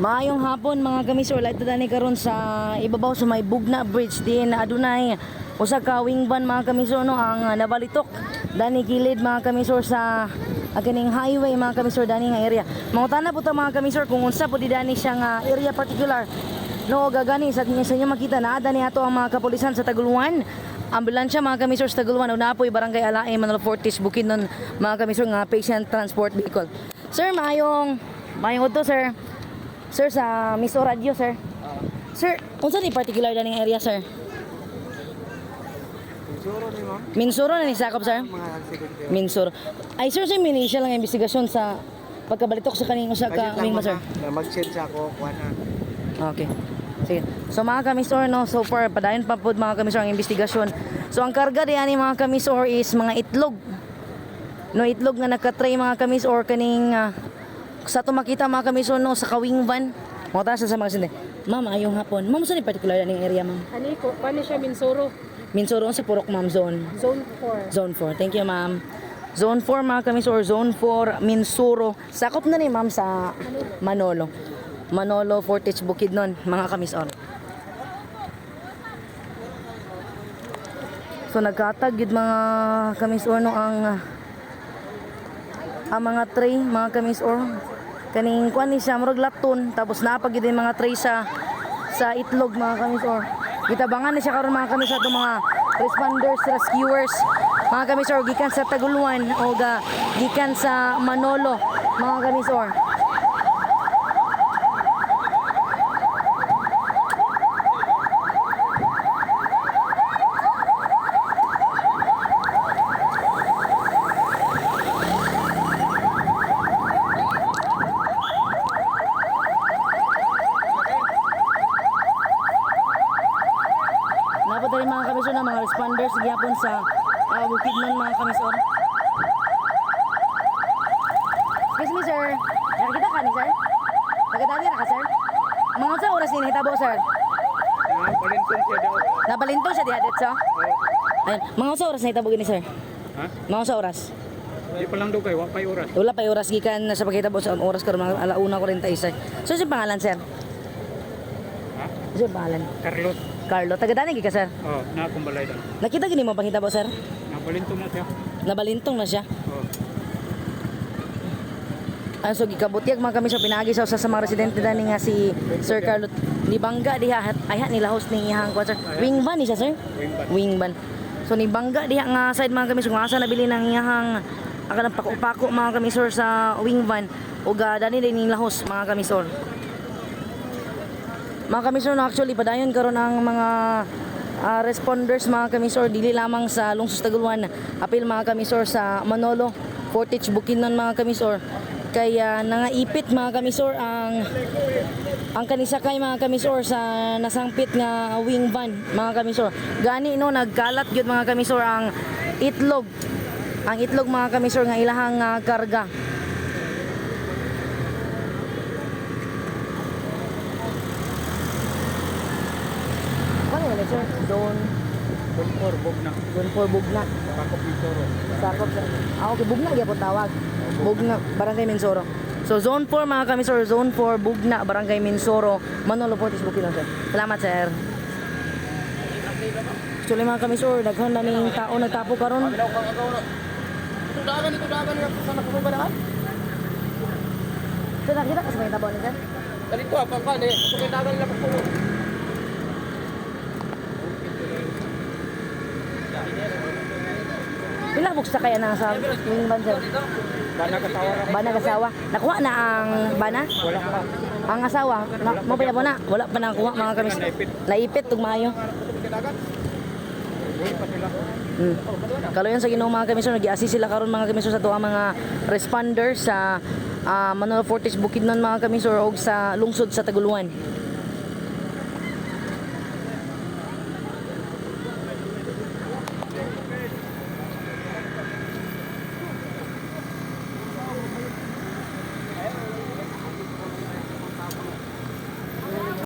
Maayong hapon mga kamisor, lahat na ni karon sa ibabaw sa may Bugna Bridge din na adunay usa ka wingban mga kamisor no ang nabalitok dani kilid mga kamisor sa akining highway mga kamisor dani nga area. Mangutana po ta mga kamisor kung unsa po di dani siya nga area particular. No gagani sa sa inyo makita na dani ato ang mga kapulisan sa Taguluan. Ambulansya mga kamisor sa Taguluan na po barangay Alae Manolo Fortis Bukidnon mga kamisor nga patient transport vehicle. Sir, maayong maayong udto sir. Sir, sa Miso Radio, sir. Sir, unsa ni particular daning area, sir? Suro ni ma'am. Minsuro na ni sakop, sir? Minsuro. Ay, sir, sa initial lang investigasyon sa pagkabalitok sa kaning usa ka wing sir? Na sa ako, kuha na. Okay. Sige. So mga kamisor no, so far padayon pa pud mga kamisor ang investigasyon. So ang karga diyan ni mga kamisor is mga itlog. No itlog nga nakatray mga kamisor kaning ah, sa to makita mga kamisor no sa kawing van. Mo ta sa mga sinde. Ma'am, ayong hapon. Ma'am, sa ni particular ning area, ma'am? Ano ko? Paano siya Minsuro? Minsuro sa Purok, ma'am, zone. Zone 4. Zone 4. Thank you, ma'am. Zone 4 mga kamisor, Zone 4, Minsuro. Sakop na ni ma'am sa Manolo. Manolo, Fortich, Bukidnon, mga kamisor. So nagkatag yun mga kamisor no ang ang mga tray, mga kamisor. Kaning kuan ni siya murag laton tapos napag yung mga tray sa sa itlog mga kamisor. Gitabangan na siya karon mga kamisor itong mga responders, rescuers, mga kamisor gikan sa Taguluan o ga, gikan sa Manolo, mga kamisor. Napunta rin mga kamisor na mga responders gyapon sa uh, Bukidnon mga kamisor. Excuse me sir. Nakikita ka ni sir? Tagatani na ka sir? Mga sa oras ni hitabo sir. Mga palintong siya daw. Nabalinto siya diha so. Ayun, mga sa oras na hitabo gini sir. Ha? Mga sa oras. Di pa lang daw kayo, wapay oras. Wala pa oras gikan sa pagkitabo sa oras karon mga alauna ko rin tayo sir. So si pangalan sir? Ha? Sir pangalan? Carlos. Carlo. Tagatani gika sir. Oh, na akong balay daw. Nakita gini mo panghitabo sir? Napalintong na siya. Nabalintong na siya. Oh. Ano so gikabutyag mga kami sa pinagi sa usa sa mga residente dani nga si Sir Carlo ni bangga diha ay ha nila host ni iyang kwan sir. Wing van ni siya sir. Wing van. Wing van. So ni bangga diha nga side mga kami so asa nabili ng iyang aka ng pako-pako mga kami sir sa wing van ug uh, dani din ning lahos mga kami sir. Mga kamisor na actually padayon karon ang mga ah, responders mga kamisor dili lamang sa Lungsod Taguluan. Apil mga kamisor sa Manolo, Fortich, Bukidnon mga kamisor kaya nangaipit mga kamisor ang ang kanisakay mga kamisor sa nasangpit nga wing van mga kamisor gani no nagkalat gyud mga kamisor ang itlog. Ang itlog mga kamisor nga ilahang ah, karga Ano sir? Zone, Bungkor, bugna. zone 4 Bugna. Pakop ni Suro. Sakop sa... Ah, okay, Bugna, gyapon tawag. Bugna, Barangay Minsoro. So, Zone 4 mga kami, sir. Zone 4, Bugna, Barangay Minsoro, Manolo Portis, Bukidnon, sir. Salamat, sir. Actually mga kami, sir, daghan na ning tao nagtapo karon. Ito dagan, ito dagan. Saan ako ba dagan? Sir, nakita ka sa may tabo ni sir? Dito, apa pa? Ito kay dagan nila pa Buksa kaya na sa wing van, sir? Bana kasawa na. Bana kasawa. Nakuha na ang bana? Wala pa. Ang asawa, na, mo pa na? Wala pa nakuha mga kami. Naipit. Tugmayo. Hmm. Kaloyan sa Ginoo mga kamisyon, nag-assist sila karon mga kamisyon sa tuwa mga responders sa ah, Manolo Fortis Bukidnon mga kamisyon og sa lungsod sa Taguluan.